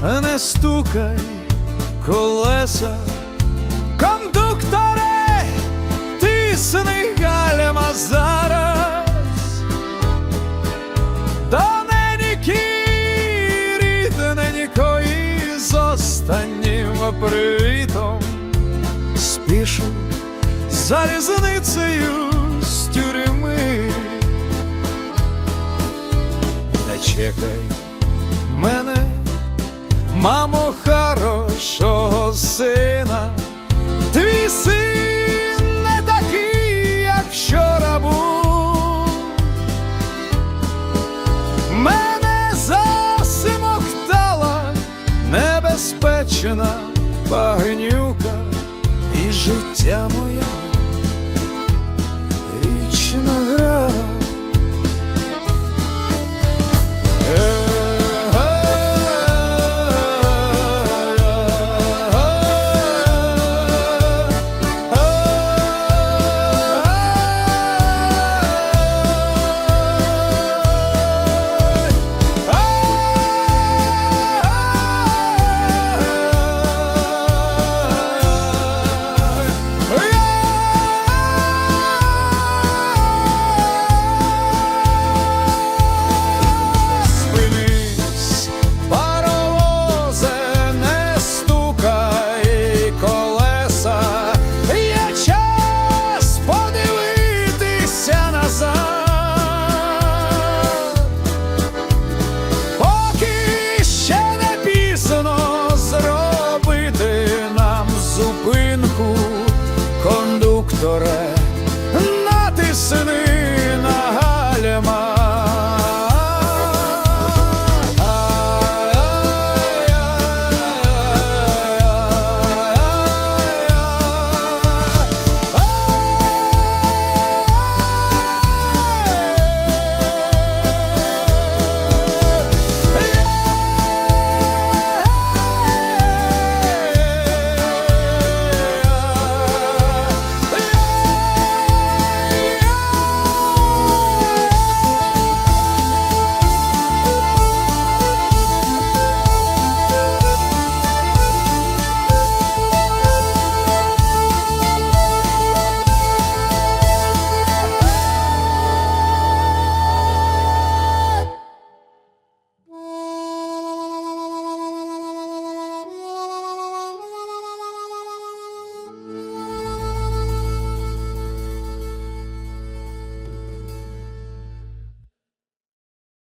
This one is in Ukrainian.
паровозе, не стукай колеса. Кондукторе, тисни гальма зараз. До неньки рідненької з останнім привітом спішу залізницею з тюрми. Не чекай мене, мамо, хорошого сина, твій син не такий, як вчора був. Мене зовсім охтала небезпечна багнюка і життя моя listening.